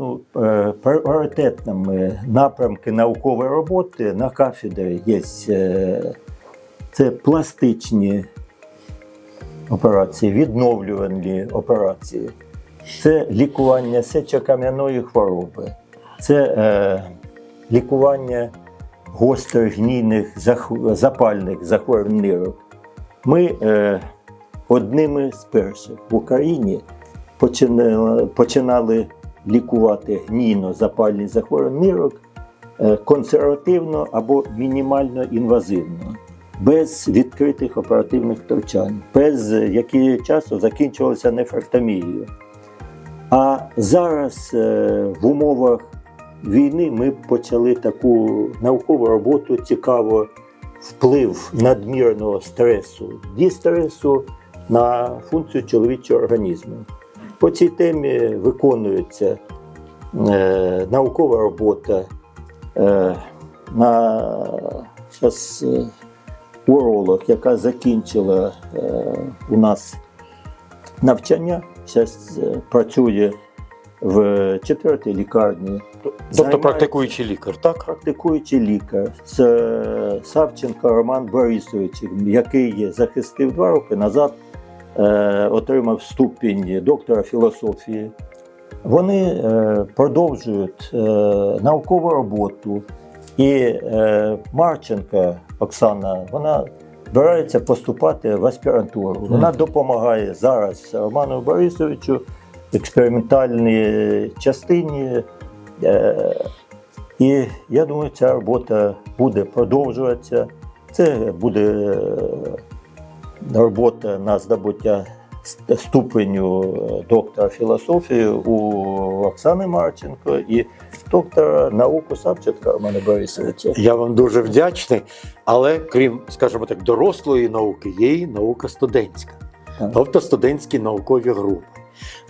Ну, е, пріоритетними напрямки наукової роботи на кафедрі є е, це пластичні операції, відновлювані операції, це лікування сечокам'яної хвороби, це е, лікування гострих гнійних запальних захворювань нирок. Ми е, одними з перших в Україні починали, починали лікувати гнійно-запальні захворювання нирок е, консервативно або мінімально інвазивно, без відкритих оперативних втручань, без е, які часто закінчувалися нефректомією. А зараз е, в умовах війни ми почали таку наукову роботу цікаво вплив надмірного стресу, дістресу на функцію чоловічого організму. По цій темі виконується е, наукова робота е, на щас, е, уролог, яка закінчила е, у нас навчання, зараз працює в четвертій лікарні. Тобто практикуючий лікар, так? практикуючий лікар з е, Савченко Роман Борисович, який захистив два роки назад, е, отримав ступінь доктора філософії. Вони е, продовжують е, наукову роботу. І е, Марченко Оксана, вона збирається поступати в аспірантуру. Вона допомагає зараз Роману Борисовичу в експериментальній частині. Е, і я думаю, ця робота буде продовжуватися. Це буде е, робота на здобуття ступеню е, доктора філософії у Оксани Марченко і доктора наук у Савченка Романа Борисовича. Я вам дуже вдячний. Але крім, скажімо так, дорослої науки, є і наука студентська, Так. тобто студентські наукові групи.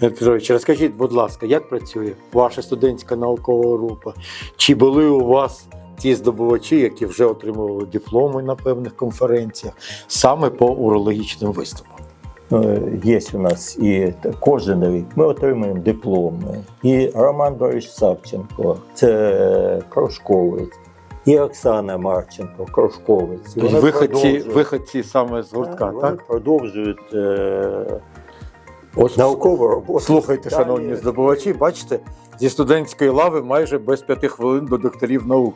Петрович, розкажіть, будь ласка, як працює ваша студентська наукова група? Чи були у вас ті здобувачі, які вже отримували дипломи на певних конференціях, саме по урологічним виступам? Е, Є у нас і кожен рік ми отримуємо дипломи. І Роман Борисович Савченко, це кружковець, і Оксана Марченко, кружковець. Вони виходці, виходці саме з гуртка, Вони так? продовжують е, Ось наукова роботу. Слухайте, шановні здобувачі, бачите, зі студентської лави майже без п'яти хвилин до докторів наук.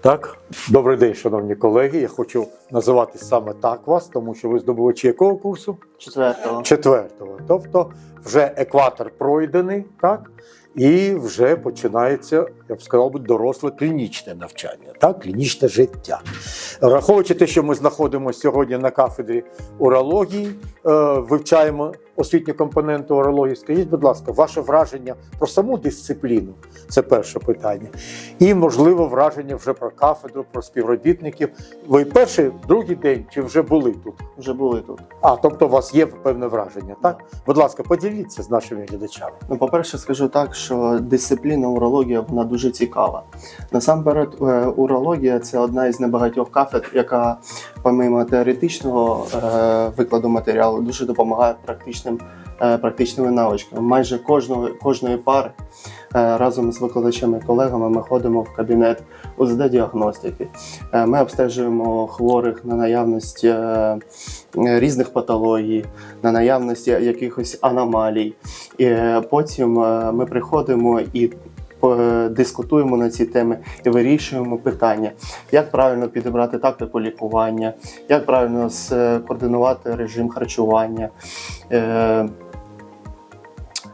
Так, добрий день, шановні колеги. Я хочу називати саме так вас, тому що ви здобувачі якого курсу? Четвертого. Четвертого. Тобто вже екватор пройдений, так? І вже починається, я б сказав, би, доросле клінічне навчання, так? клінічне життя. Враховуючи те, що ми знаходимося сьогодні на кафедрі урології, е, вивчаємо освітню компоненту урології. Скажіть, будь ласка, ваше враження про саму дисципліну це перше питання. І, можливо, враження вже про кафедру, про співробітників. Ви перший, другий день чи вже були тут? Вже були тут. А, тобто у вас є певне враження, так? Будь ласка, поділіться з нашими глядачами. Ну, по-перше, скажу так, що дисципліна урологія вона дуже цікава. Насамперед, е, урологія це одна із небагатьох кафедр, яка, помимо теоретичного е, викладу матеріалу, дуже допомагає практичним, практичними навичками. Майже кожного, кожної пари е, разом з викладачами і колегами ми ходимо в кабінет УЗД-діагностики. Е, Ми обстежуємо хворих на наявність е, різних патологій, на наявності якихось аномалій. І е, потім е, ми приходимо і е, дискутуємо на ці теми і вирішуємо питання, як правильно підібрати тактику лікування, як правильно скоординувати режим харчування.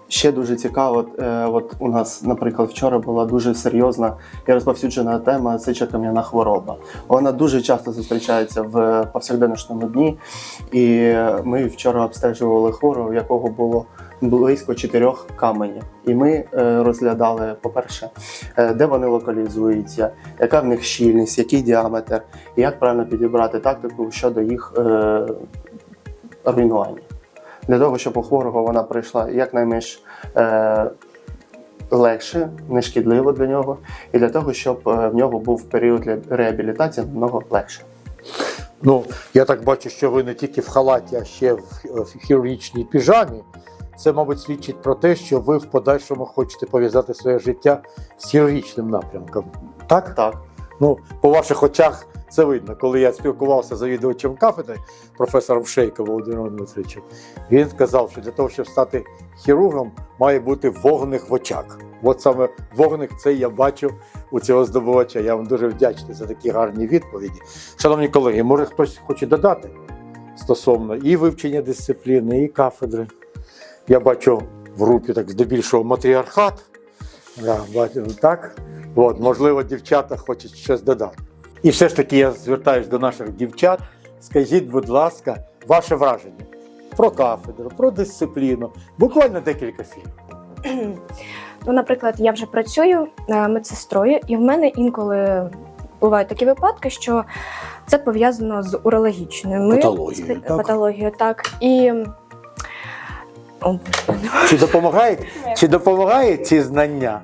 Ще дуже цікаво, е, от у нас, наприклад, вчора була дуже серйозна і розповсюджена тема сечокам'яна хвороба. Вона дуже часто зустрічається в повсякденному дні, і ми вчора обстежували хворого, у якого було близько чотирьох каменів. І ми е, розглядали, по-перше, е, де вони локалізуються, яка в них щільність, який діаметр, і як правильно підібрати тактику щодо їх руйнування. Для того, щоб у хворого вона прийшла якнайменш е, легше, нешкідливо для нього, і для того, щоб е, в нього був період ре- реабілітації намного легше. Ну, я так бачу, що ви не тільки в халаті, а ще в, в хірургічній піжамі. це, мабуть, свідчить про те, що ви в подальшому хочете пов'язати своє життя з хірургічним напрямком. Так? Так. Ну, по ваших очах це видно. Коли я спілкувався з завідувачем кафедри, професором Шейко Володимиром Дмитровичем, він сказав, що для того, щоб стати хірургом, має бути вогник в очах. От саме вогник це я бачив у цього здобувача. Я вам дуже вдячний за такі гарні відповіді. Шановні колеги, може хтось хоче додати стосовно і вивчення дисципліни, і кафедри. Я бачу в групі так здебільшого матріархат. Да, бачу, так? От, можливо, дівчата хочуть щось додати. І все ж таки я звертаюся до наших дівчат. Скажіть, будь ласка, ваше враження про кафедру, про дисципліну. Буквально декілька слів. Ну, наприклад, я вже працюю е, медсестрою, і в мене інколи бувають такі випадки, що це пов'язано з урологічною Патологією, так? патологією, так. І О, Чи допомагає, чи допомагає ці знання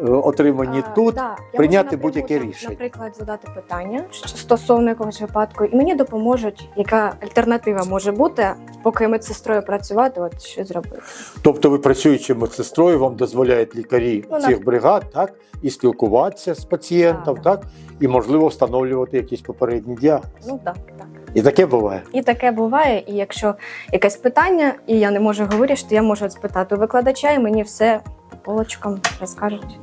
отримані А, тут? да, прийняти будь-яке рішення? Наприклад, задати питання що стосовно якогось випадку, і мені допоможуть, яка альтернатива може бути, поки медсестрою працювати, от що зробити. Тобто ви працюючи медсестрою, вам дозволяють лікарі Ну, цих бригад, так? І спілкуватися з пацієнтом, Так, так? І можливо встановлювати якісь попередні діагнози. Ну так, так. І таке буває. І таке буває. І якщо якесь питання, і я не можу його вирішити, я можу спитати у викладача, і мені все по полочкам розкажуть.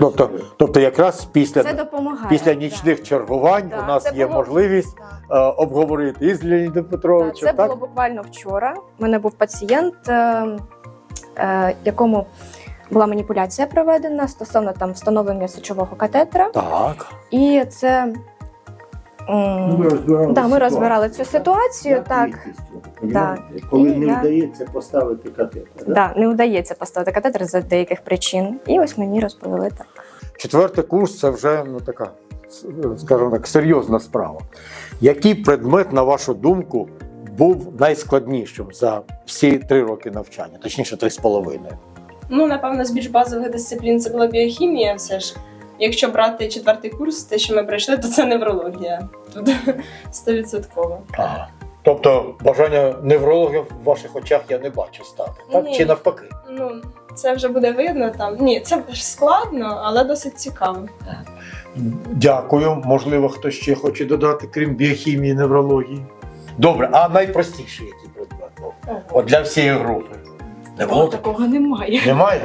Тобто, тобто якраз після, Це допомагає. після нічних чергувань Да, у нас є було- можливість Так. е, обговорити із з Леонідом Так, Петровичем, Це так? було буквально вчора. У мене був пацієнт, е, е, якому була маніпуляція проведена стосовно там встановлення сечового катетера. Так. І це Ну, ми розбирали, да, ми розбирали цю ситуацію, Як так. з? Коли І не я- вдається поставити катетер. да? Да, не вдається поставити катетер з деяких причин. І ось мені розповіли так. Четвертий курс це вже ну така, скажімо так, серйозна справа. Який предмет, на вашу думку, був найскладнішим за всі три роки навчання, точніше, три з половиною? Ну, напевно, з більш базових дисциплін це була біохімія, все ж. Якщо брати четвертий курс, те, що ми пройшли, то це неврологія. Тут стовідсотково. Ага. Тобто бажання неврологів в ваших очах я не бачу стати, так? Ні. Чи навпаки? Ну, це вже буде видно там. Ні, це складно, але досить цікаво. Дякую. Можливо, хтось ще хоче додати, крім біохімії неврології. Добре, а найпростіший який предмет? От для всієї групи. Не було такого немає. Немає?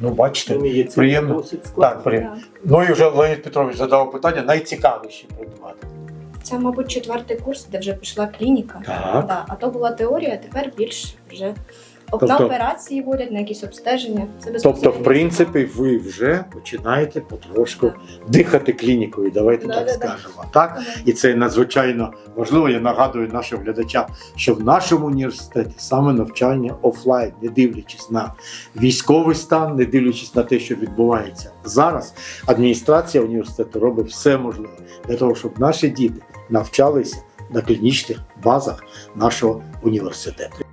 Ну, бачите. Мені Приємно. досить. Так, приємно. Ну і вже Леонід Петрович задав питання найцікавіші предмети. Це, мабуть, четвертий курс, де вже пішла клініка. Так. Да, а то була теорія, а тепер більш вже Тобто- на операції водять, на якісь обстеження. Це Тобто, в принципі, ви вже починаєте потрошку дихати клінікою, давайте так Да-да-да. скажемо. Так? І це надзвичайно важливо. Я нагадую нашим глядачам, що в нашому університеті саме навчання офлайн, не дивлячись на військовий стан, не дивлячись на те, що відбувається зараз. Адміністрація університету робить все можливе для того, щоб наші діти навчалися на клінічних базах нашого університету.